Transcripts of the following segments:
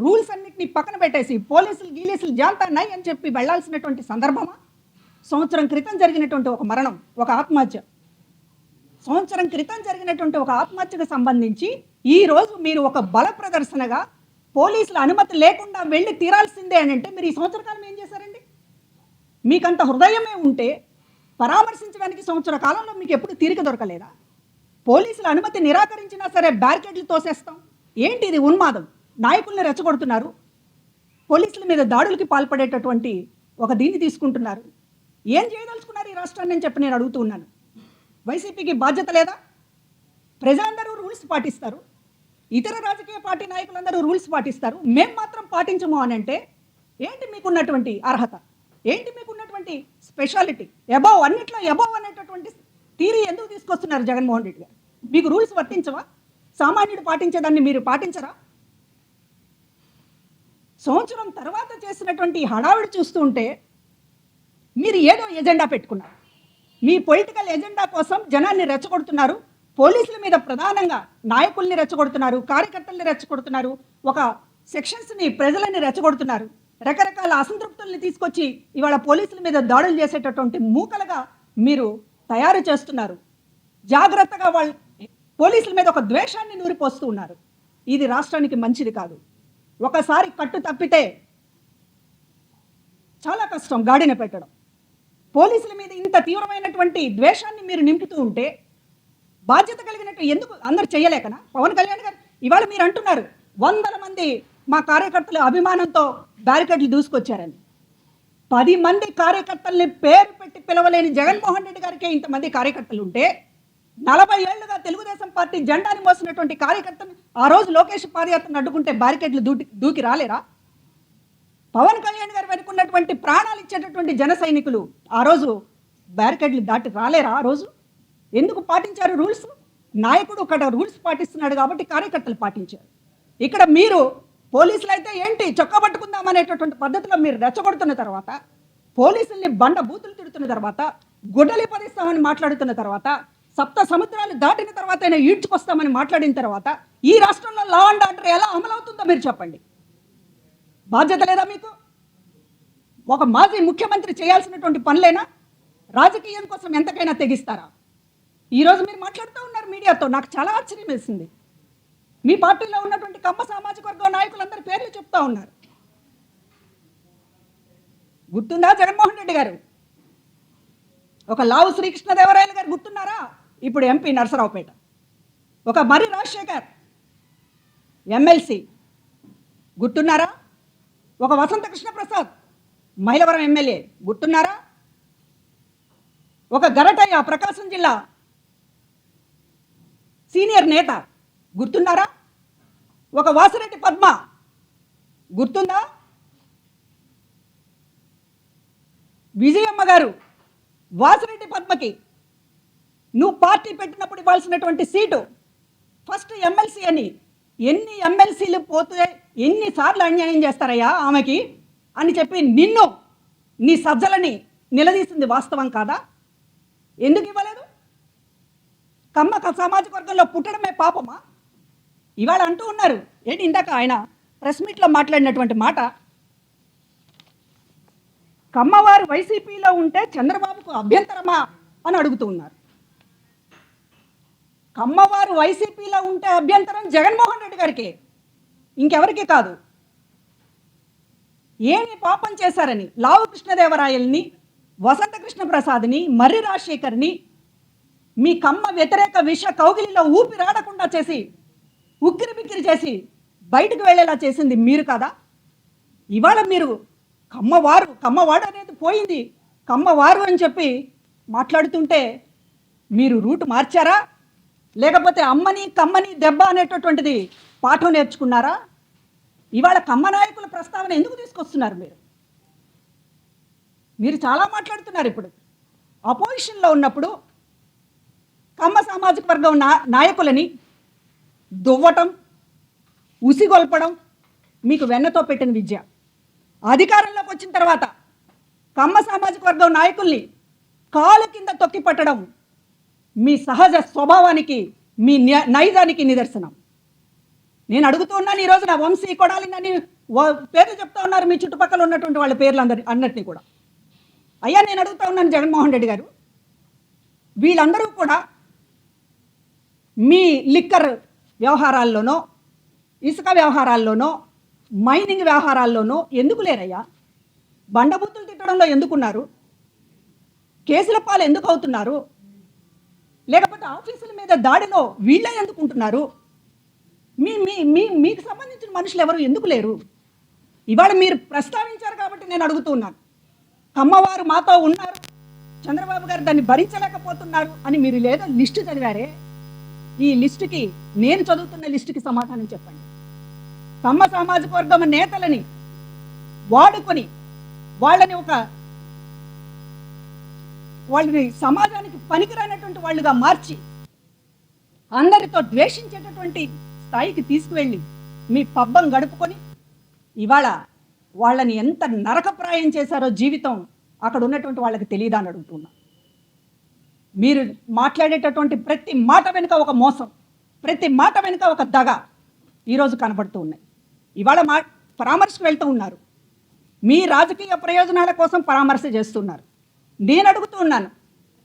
Rules అన్నిటిని పక్కన పెట్టేసి పోలీసులు గీలీసులు జాంతా నై అని చెప్పి వెళ్ళాల్సినటువంటి సందర్భమా? సంవత్సరం క్రితం జరిగినటువంటి ఒక మరణం ఒక ఆత్మహత్య. సంవత్సరం క్రితం జరిగినటువంటి ఒక ఆత్మహత్యకు సంబంధించి ఈరోజు మీరు ఒక బల ప్రదర్శనగా పోలీసుల అనుమతి లేకుండా వెళ్ళి తీరాల్సిందే అని అంటే మీరు ఈ సంవత్సర కాలం ఏం చేశారండి? మీకంత హృదయమే ఉంటే పరామర్శించడానికి సంవత్సర కాలంలో మీకు ఎప్పుడు తీరిక దొరకలేదా? పోలీసుల అనుమతి నిరాకరించినా సరే బ్యారికేడ్లు తోసేస్తాం. ఏంటి ఇది ఉన్మాదం? నాయకుల్ని రెచ్చగొడుతున్నారు. పోలీసుల మీద దాడులకి పాల్పడేటటువంటి ఒక దీన్ని తీసుకుంటున్నారు. ఏం చేయదలుచుకున్నారు ఈ రాష్ట్రాన్ని అని చెప్పి నేను అడుగుతూ ఉన్నాను. వైసీపీకి బాధ్యత లేదా? ప్రజలందరూ రూల్స్ పాటిస్తారు. ఇతర రాజకీయ పార్టీ నాయకులందరూ రూల్స్ పాటిస్తారు. మేం మాత్రం పాటించము అని అంటే ఏంటి మీకున్నటువంటి అర్హత? ఏంటి మీకున్నటువంటి స్పెషాలిటీ? ఎబవ్ అన్నిట్లో ఎబవ్ అనేటటువంటి థీరీ ఎందుకు తీసుకొస్తున్నారు జగన్మోహన్ రెడ్డి గారు? మీకు రూల్స్ వర్తించవా? సామాన్యుడు పాటించేదాన్ని మీరు పాటించరా? సంవత్సరం తర్వాత చేసినటువంటి హడావిడి చూస్తుంటే మీరు ఏదో ఎజెండా పెట్టుకున్నారు. మీ పొలిటికల్ ఎజెండా కోసం జనాన్ని రెచ్చగొడుతున్నారు. పోలీసుల మీద ప్రధానంగా నాయకుల్ని రెచ్చగొడుతున్నారు కార్యకర్తల్ని రెచ్చగొడుతున్నారు ఒక సెక్షన్స్ని ప్రజలని రెచ్చగొడుతున్నారు. రకరకాల అసంతృప్తుల్ని తీసుకొచ్చి ఇవాళ పోలీసుల మీద దాడులు చేసేటటువంటి మూకలుగా మీరు తయారు చేస్తున్నారు. జాగ్రత్తగా వాళ్ళు పోలీసుల మీద ఒక ద్వేషాన్ని నూరిపోస్తూ ఉన్నారు. ఇది రాష్ట్రానికి మంచిది కాదు. ఒకసారి కట్టు తప్పితే చాలా కష్టం గాడిన పెట్టడం. పోలీసుల మీద ఇంత తీవ్రమైనటువంటి ద్వేషాన్ని మీరు నింపుతూ ఉంటే బాధ్యత కలిగినట్టు ఎందుకు అందరు చేయలేకనా? పవన్ కళ్యాణ్ గారు ఇవాళ మీరు అంటున్నారు వందల మంది మా కార్యకర్తలు అభిమానంతో బ్యారికేడ్లు దూసుకొచ్చారని. పది మంది కార్యకర్తల్ని పేరు పెట్టి పిలవలేని జగన్మోహన్ రెడ్డి గారికే ఇంతమంది కార్యకర్తలు ఉంటే నలభై ఏళ్ళుగా తెలుగుదేశం పార్టీ జెండాని మోసినటువంటి కార్యకర్తను ఆ రోజు లోకేష్ పాదయాత్రను అడ్డుకుంటే బ్యారికేడ్లు దూకి దూకి రాలేరా? పవన్ కళ్యాణ్ గారు వెనుకున్నటువంటి ప్రాణాలు ఇచ్చేటటువంటి జన సైనికులు ఆ రోజు బ్యారికేడ్లు దాటి రాలేరా ఆ రోజు? ఎందుకు పాటించారు రూల్స్ నాయకుడు ఇక్కడ రూల్స్ పాటిస్తున్నాడు కాబట్టి కార్యకర్తలు పాటించారు. ఇక్కడ మీరు పోలీసులు అయితే ఏంటి చొక్కా పట్టుకుందాం అనేటటువంటి పద్ధతిలో మీరు రెచ్చగొడుతున్న తర్వాత పోలీసుల్ని బండ బూతులు తిడుతున్న తర్వాత గుడ్డలి పదిస్తామని మాట్లాడుతున్న తర్వాత సప్త సముద్రాలు దాటిన తర్వాత అయినా ఈడ్చుకొస్తామని మాట్లాడిన తర్వాత ఈ రాష్ట్రంలో లా అండ్ ఆర్డర్ ఎలా అమలవుతుందో మీరు చెప్పండి. బాధ్యత లేదా మీకు? ఒక మాజీ ముఖ్యమంత్రి చేయాల్సినటువంటి పనులేనా? రాజకీయం కోసం ఎంతకైనా తెగిస్తారా? ఈరోజు మీరు మాట్లాడుతూ ఉన్నారు మీడియాతో. నాకు చాలా ఆశ్చర్యం వేసింది. మీ పార్టీలో ఉన్నటువంటి కమ్మ సామాజిక వర్గం నాయకులందరి పేర్లు చెప్తా ఉన్నారు. గుర్తుందా జగన్మోహన్ రెడ్డి గారు? ఒక లావు శ్రీకృష్ణదేవరాయలు గారు గుర్తున్నారా? ఇప్పుడు ఎంపీ నరసరావుపేట. ఒక మర్రి రాజశేఖర్ ఎమ్మెల్సీ గుర్తున్నారా? ఒక వసంత కృష్ణప్రసాద్ మైలవరం ఎమ్మెల్యే గుర్తున్నారా? ఒక గరటయ్య ప్రకాశం జిల్లా సీనియర్ నేత. గుర్తున్నారా? ఒక వాసిరెడ్డి పద్మ. గుర్తుందా? విజయమ్మ గారు వాసిరెడ్డి పద్మకి నువ్వు పార్టీ పెట్టినప్పుడు ఇవ్వాల్సినటువంటి సీటు. ఫస్ట్ ఎమ్మెల్సీ అని. ఎన్ని ఎమ్మెల్సీలు పోతే ఎన్నిసార్లు అన్యాయం చేస్తారయ్యా ఆమెకి అని చెప్పి నిన్ను నీ సజ్జలని నిలదీసింది వాస్తవం కాదా? ఎందుకు ఇవ్వలేదు? కమ్మ సామాజిక వర్గంలో పుట్టడమే పాపమా? ఇవాళ అంటూ ఉన్నారు. ఏంటి ఇందాక ఆయన ప్రెస్ మీట్లో మాట్లాడినటువంటి మాట? కమ్మవారు వైసీపీలో ఉంటే చంద్రబాబుకు అభ్యంతరమా అని అడుగుతూ ఉన్నారు. కమ్మవారు వైసీపీలో ఉంటే అభ్యంతరం జగన్మోహన్ రెడ్డి గారికి. ఇంకెవరికి కాదు. ఏమి పాపం చేశారని లావు కృష్ణదేవరాయల్ని వసంత కృష్ణ ప్రసాద్ని మర్రి రాజశేఖర్ని మీ కమ్మ వ్యతిరేక విష కౌగిలిలో ఊపిరాడకుండా చేసి ఉక్కిరి బిక్కిరి చేసి బయటకు వెళ్ళేలా చేసింది మీరు కదా? ఇవాళ మీరు కమ్మవారు కమ్మవాడు అనేది పోయింది. కమ్మవారు అని చెప్పి మాట్లాడుతుంటే మీరు రూట్ మార్చారా? లేకపోతే అమ్మని కమ్మని దెబ్బ అనేటటువంటిది పాఠం నేర్చుకున్నారా? ఇవాళ కమ్మ నాయకుల ప్రస్తావన ఎందుకు తీసుకొస్తున్నారు మీరు? మీరు చాలా మాట్లాడుతున్నారు ఇప్పుడు. అపోజిషన్లో ఉన్నప్పుడు కమ్మ సామాజిక వర్గం నా నాయకులని దువ్వటం ఉసిగొల్పడం మీకు వెన్నతో పెట్టిన విద్య. అధికారంలోకి వచ్చిన తర్వాత కమ్మ సామాజిక వర్గం నాయకుల్ని కాలు కింద తొక్కి పట్టడం మీ సహజ స్వభావానికి మీ నైజానికి నిదర్శనం. నేను అడుగుతూ ఉన్నాను ఈరోజు నా వంశీ కొడాలిందని పేర్లు చెప్తా ఉన్నారు మీ చుట్టుపక్కల ఉన్నటువంటి వాళ్ళ పేర్లు అందరి అన్నిటినీ కూడా. అయ్యా నేను అడుగుతా ఉన్నాను జగన్మోహన్ రెడ్డి గారు. వీళ్ళందరూ కూడా మీ లిక్కర్ వ్యవహారాల్లోనో ఇసుక వ్యవహారాల్లోనో మైనింగ్ వ్యవహారాల్లోనో ఎందుకు లేరయ్యా? బండబూతులు తిట్టడంలో ఎందుకున్నారు? కేసుల పాలు ఎందుకు అవుతున్నారు? లేకపోతే ఆఫీసుల మీద దాడిలో వీళ్ళే ఎందుకుంటున్నారు? మీ మీ మీ మీకు సంబంధించిన మనుషులు ఎవరు ఎందుకు లేరు? ఇవాళ మీరు ప్రస్తావించారు కాబట్టి నేను అడుగుతున్నాను అమ్మవారు మాతో ఉన్నారు. చంద్రబాబు గారు దాన్ని భరించలేకపోతున్నారు అని మీరు లేదో లిస్టు చదివారే? ఈ లిస్టుకి నేను చదువుతున్న లిస్టుకి సమాధానం చెప్పండి. కమ్మ సామాజిక వర్గం నేతలని వాడుకొని వాళ్ళని ఒక వాళ్ళని సమాజానికి పనికిరానటువంటి వాళ్ళుగా మార్చి అందరితో ద్వేషించేటటువంటి స్థాయికి తీసుకువెళ్ళి మీ పబ్బం గడుపుకొని ఇవాళ వాళ్ళని ఎంత నరకప్రాయం చేశారో జీవితం అక్కడ ఉన్నటువంటి వాళ్ళకి తెలియదా అని అడుగుతున్నా. మీరు మాట్లాడేటటువంటి ప్రతి మాట వెనుక ఒక మోసం ప్రతి మాట వెనుక ఒక దగ ఈరోజు కనబడుతూ ఉన్నాయి. ఇవాళ మా పరామర్శకు వెళ్తూ ఉన్నారు. మీ రాజకీయ ప్రయోజనాల కోసం పరామర్శ చేస్తున్నారు. నేను అడుగుతూ ఉన్నాను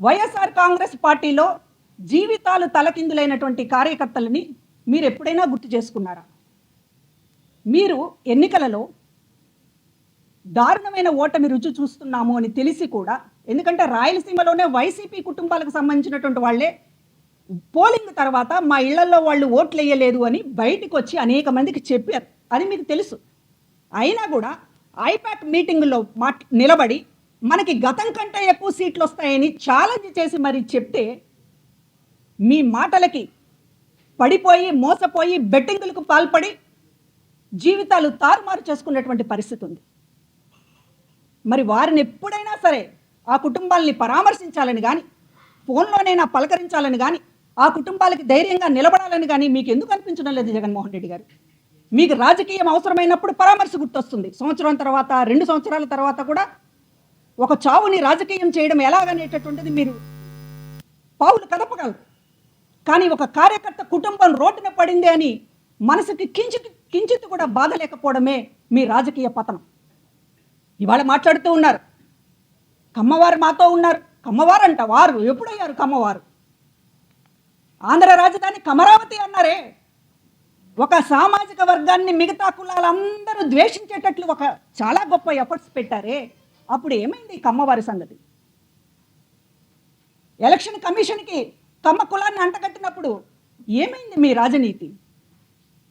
వైఎస్ఆర్ కాంగ్రెస్ పార్టీలో జీవితాలు తలకిందులైనటువంటి కార్యకర్తలని మీరు ఎప్పుడైనా గుర్తు చేసుకున్నారా? మీరు ఎన్నికలలో దారుణమైన ఓటమి రుచి చూస్తున్నాము అని తెలిసి కూడా ఎందుకంటే రాయలసీమలోనే వైసీపీ కుటుంబాలకు సంబంధించినటువంటి వాళ్ళే పోలింగ్ తర్వాత మా ఇళ్ళలో వాళ్ళు ఓట్లు వేయలేదు అని బయటకు వచ్చి అనేక మందికి చెప్పారు. అది మీకు తెలుసు. అయినా కూడా ఐపాక్ మీటింగులో మా నిలబడి మనకి గతం కంటే ఎక్కువ సీట్లు వస్తాయని ఛాలెంజ్ చేసి మరి చెప్తే మీ మాటలకి పడిపోయి మోసపోయి బెట్టింగులకు పాల్పడి జీవితాలు తారుమారు చేసుకునేటువంటి పరిస్థితి ఉంది. మరి వారిని ఎప్పుడైనా సరే ఆ కుటుంబాలని పరామర్శించాలని కానీ ఫోన్లోనైనా పలకరించాలని కానీ ఆ కుటుంబాలకి ధైర్యంగా నిలబడాలని కానీ మీకు ఎందుకు అనిపించడం లేదు జగన్మోహన్ రెడ్డి గారు? మీకు రాజకీయం అవసరమైనప్పుడు పరామర్శ గుర్తొస్తుంది. సంవత్సరం తర్వాత రెండు సంవత్సరాల తర్వాత కూడా ఒక చావుని రాజకీయం చేయడం ఎలాగనేటటువంటిది మీరు పావులు కదపగలరు. కానీ ఒక కార్యకర్త కుటుంబం రోడ్డున పడింది అని మనసుకి కించిత్ కించిత్ కూడా బాధ లేకపోవడమే మీ రాజకీయ పతనం. ఇవాళ మాట్లాడుతూ ఉన్నారు. కమ్మవారు మాతో ఉన్నారు. కమ్మవారు అంట వారు. ఎప్పుడయ్యారు కమ్మవారు? ఆంధ్ర రాజధాని కమరావతి అన్నారే. ఒక సామాజిక వర్గాన్ని మిగతా కులాలందరూ ద్వేషించేటట్లు ఒక చాలా గొప్ప ఎఫర్ట్స్ పెట్టారే. అప్పుడు ఏమైంది కమ్మవారి సంగతి? ఎలక్షన్ కమిషన్కి కమ్మ కులాన్ని అంటగట్టినప్పుడు ఏమైంది మీ రాజనీతి?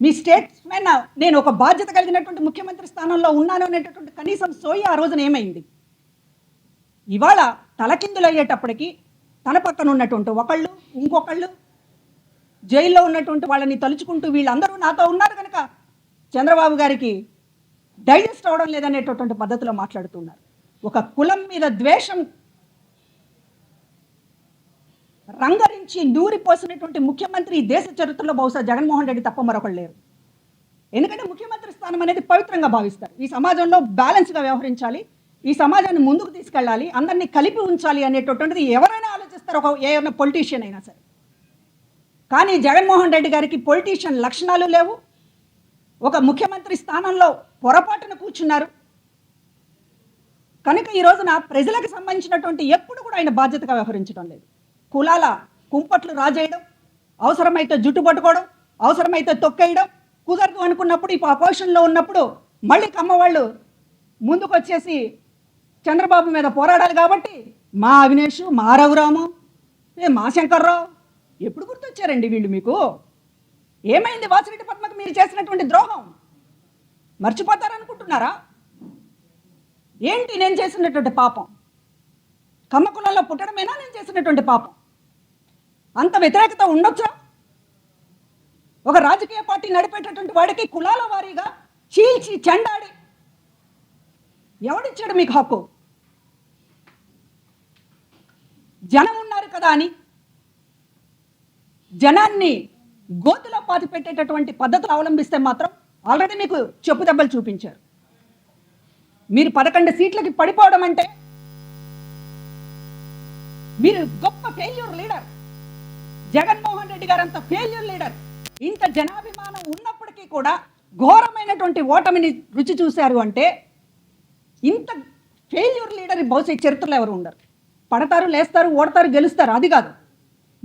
మీ స్టేట్స్మెన్ నేను ఒక బాధ్యత కలిగినటువంటి ముఖ్యమంత్రి స్థానంలో ఉన్నాను అనేటటువంటి కనీసం సోయి ఆ రోజున ఏమైంది? ఇవాళ తలకిందులు అయ్యేటప్పటికి తన పక్కన ఉన్నటువంటి ఒకళ్ళు ఇంకొకళ్ళు జైల్లో ఉన్నటువంటి వాళ్ళని తలుచుకుంటూ వీళ్ళందరూ నాతో ఉన్నారు కనుక చంద్రబాబు గారికి డైజెస్ట్ అవడం లేదనేటటువంటి పద్ధతిలో మాట్లాడుతున్నారు ఒక కులం మీద ద్వేషం రంగరించి నూరిపోసినటువంటి ముఖ్యమంత్రి ఈ దేశ చరిత్రలో బహుశా జగన్మోహన్ రెడ్డి తప్ప మరొకళ్ళు లేరు. ఎందుకంటే ముఖ్యమంత్రి స్థానం అనేది పవిత్రంగా భావిస్తారు. ఈ సమాజంలో బ్యాలెన్స్గా వ్యవహరించాలి. ఈ సమాజాన్ని ముందుకు తీసుకెళ్ళాలి. అందరినీ కలిపి ఉంచాలి అనేటటువంటిది ఎవరైనా ఆలోచిస్తారు. ఒక ఏమైనా పొలిటీషియన్ అయినా సరే. కానీ జగన్మోహన్ రెడ్డి గారికి పొలిటీషియన్ లక్షణాలు లేవు. ఒక ముఖ్యమంత్రి స్థానంలో పొరపాటున కూర్చున్నారు. కనుక ఈ రోజున ప్రజలకు సంబంధించినటువంటి ఎప్పుడు కూడా ఆయన బాధ్యతగా వ్యవహరించడం లేదు. కులాల కుంపట్లు రాజేయడం అవసరమైతే జుట్టు పట్టుకోవడం అవసరమైతే తొక్కేయడం కుదరదు అనుకున్నప్పుడు ఇప్పుడు అపోజిషన్లో ఉన్నప్పుడు మళ్ళీ కమ్మవాళ్ళు ముందుకు వచ్చేసి చంద్రబాబు మీద పోరాడాలి కాబట్టి మా అవినేష్ మా రఘురాము ఏ మా శంకర్రావు ఎప్పుడు గుర్తొచ్చారండి వీళ్ళు మీకు? ఏమైంది వాసిరెడ్డి పద్మకు మీరు చేసినటువంటి ద్రోహం? మర్చిపోతారనుకుంటున్నారా? ఏంటి నేను చేసినటువంటి పాపం? కమ్మ కులంలో పుట్టడమేనా నేను చేసినటువంటి పాపం? అంత వ్యతిరేకత ఉండొచ్చా? ఒక రాజకీయ పార్టీ నడిపేటటువంటి వాడికి కులాల వారీగా చీల్చి చెండాడి ఎవడిచ్చాడు మీకు హక్కు? జనం ఉన్నారు కదా అని జనాన్ని గోతులో పాతి పెట్టేటటువంటి పద్ధతులు అవలంబిస్తే మాత్రం ఆల్రెడీ మీకు చెప్పు దెబ్బలు చూపించారు. మీరు పదకొండు సీట్లకి పడిపోవడం అంటే మీరు గొప్ప ఫెయిల్యూర్ లీడర్ జగన్మోహన్ రెడ్డి గారు అంత ఫెయిల్యూర్ లీడర్ ఇంత జనాభిమానం ఉన్నప్పటికీ కూడా ఘోరమైనటువంటి ఓటమిని రుచి చూశారు అంటే ఇంత ఫెయిల్యూర్ లీడర్ బహుశా చరిత్రలో ఎవరు ఉండరు. పడతారు లేస్తారు ఓడతారు గెలుస్తారు అది కాదు.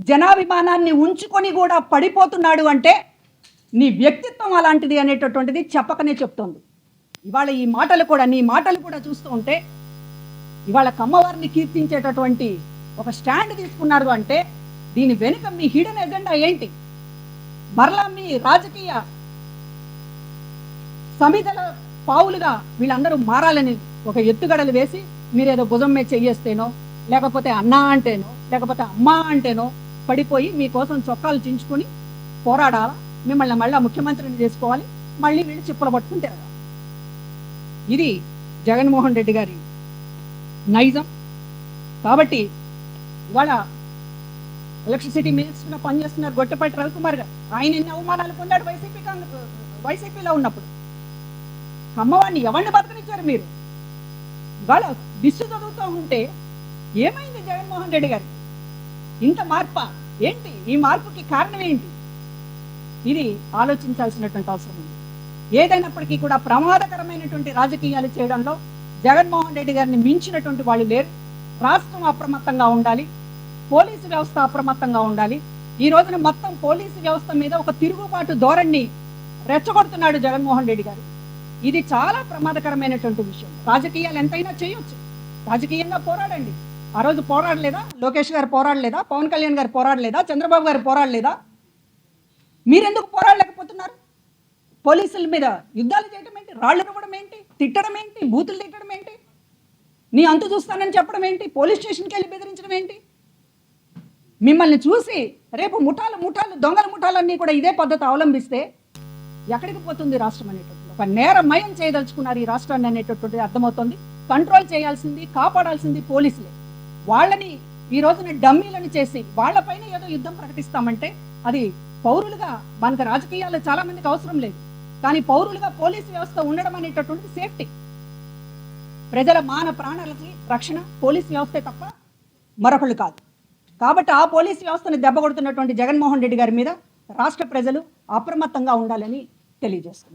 జనాభిమానాన్ని ఉంచుకొని కూడా పడిపోతున్నాడు అంటే నీ వ్యక్తిత్వం అలాంటిది అనేటటువంటిది చెప్పకనే చెప్తోంది. ఇవాళ ఈ మాటలు కూడా నీ మాటలు కూడా చూస్తూ ఉంటే ఇవాళ కమ్మవారిని కీర్తించేటటువంటి ఒక స్టాండ్ తీసుకున్నారు అంటే దీని వెనుక మీ హిడెన్ ఎజెండా ఏంటి? మరలా మీ రాజకీయ సమితల పావులుగా వీళ్ళందరూ మారాలని ఒక ఎత్తుగడలు వేసి మీరేదో భుజం మీద చెయ్యేస్తేనో లేకపోతే అన్నా అంటేనో లేకపోతే అమ్మా అంటేనో పడిపోయి మీకోసం చొక్కాలు చించుకుని పోరాడాలా? మిమ్మల్ని మళ్ళీ ముఖ్యమంత్రిని చేసుకోవాలి. మళ్ళీ వీళ్ళు చిప్పుల పట్టుకుని తిరగాలి ఇది జగన్మోహన్ రెడ్డి గారి నైజం. కాబట్టి ఇవాళ ఎలక్ట్రిసిటీ మినిస్టర్గా పనిచేస్తున్నారు. గొట్టపాటి రవికుమార్ గారు. ఆయన ఎన్ని అవమానాలు పొందాడు వైసీపీ కాంగ్రెస్ వైసీపీలో ఉన్నప్పుడు. అమ్మవాడిని ఎవరిని బతకనిచ్చారు మీరు? ఇవాళ దిస్సు చదువుతూ ఉంటే ఏమైంది జగన్మోహన్ రెడ్డి గారు? ఇంత మార్ప? ఏంటి? ఈ మార్పుకి కారణం ఏంటి? ఇది ఆలోచించాల్సినటువంటి అవసరం ఉంది. ఏదైనప్పటికీ కూడా ప్రమాదకరమైనటువంటి రాజకీయాలు చేయడంలో జగన్మోహన్ రెడ్డి గారిని మించినటువంటి వాళ్ళు లేరు. రాష్ట్రం అప్రమత్తంగా ఉండాలి. పోలీసు వ్యవస్థ అప్రమత్తంగా ఉండాలి. ఈ రోజున మొత్తం పోలీసు వ్యవస్థ మీద ఒక తిరుగుబాటు ధోరణి రెచ్చగొడుతున్నాడు జగన్మోహన్ రెడ్డి గారు. ఇది చాలా ప్రమాదకరమైనటువంటి విషయం. రాజకీయాలు ఎంతైనా చేయొచ్చు. రాజకీయంగా పోరాడండి. ఆ రోజు పోరాడలేదా? లోకేష్ గారు పోరాడలేదా? పవన్ కళ్యాణ్ గారు పోరాడలేదా? చంద్రబాబు గారు పోరాడలేదా? మీరెందుకు పోరాడలేకపోతున్నారు? పోలీసుల మీద యుద్ధాలు చేయడం ఏంటి? రాళ్ళు ఇవ్వడం ఏంటి? తిట్టడం ఏంటి? బూతులు తిట్టడం ఏంటి? నీ అంతు చూస్తానని చెప్పడం ఏంటి? పోలీస్ స్టేషన్కి వెళ్ళి బెదిరించడం ఏంటి? మిమ్మల్ని చూసి రేపు ముఠాలు ముఠాలు దొంగల ముఠాలన్నీ కూడా ఇదే పద్ధతి అవలంబిస్తే ఎక్కడికి పోతుంది రాష్ట్రం అనేటటువంటి ఒక నేరమయం చేయదలుచుకున్నారు ఈ రాష్ట్రాన్ని అనేటటువంటిది అర్థమవుతుంది. కంట్రోల్ చేయాల్సింది కాపాడాల్సింది పోలీసులే. వాళ్ళని ఈ రోజున డమ్మీలను చేసి వాళ్ళపైన ఏదో యుద్ధం ప్రకటిస్తామంటే అది పౌరులుగా మనకు రాజకీయాలు చాలా మందికి అవసరం లేదు. కానీ పౌరులుగా పోలీసు వ్యవస్థ ఉండడం అనేటటువంటి సేఫ్టీ. ప్రజల మాన ప్రాణాలకి రక్షణ పోలీసు వ్యవస్థే తప్ప మరొకళ్ళు కాదు. కాబట్టి ఆ పోలీసు వ్యవస్థను దెబ్బ కొడుతున్నటువంటి జగన్మోహన్ రెడ్డి గారి మీద రాష్ట్ర ప్రజలు అప్రమత్తంగా ఉండాలని తెలియజేస్తున్నారు.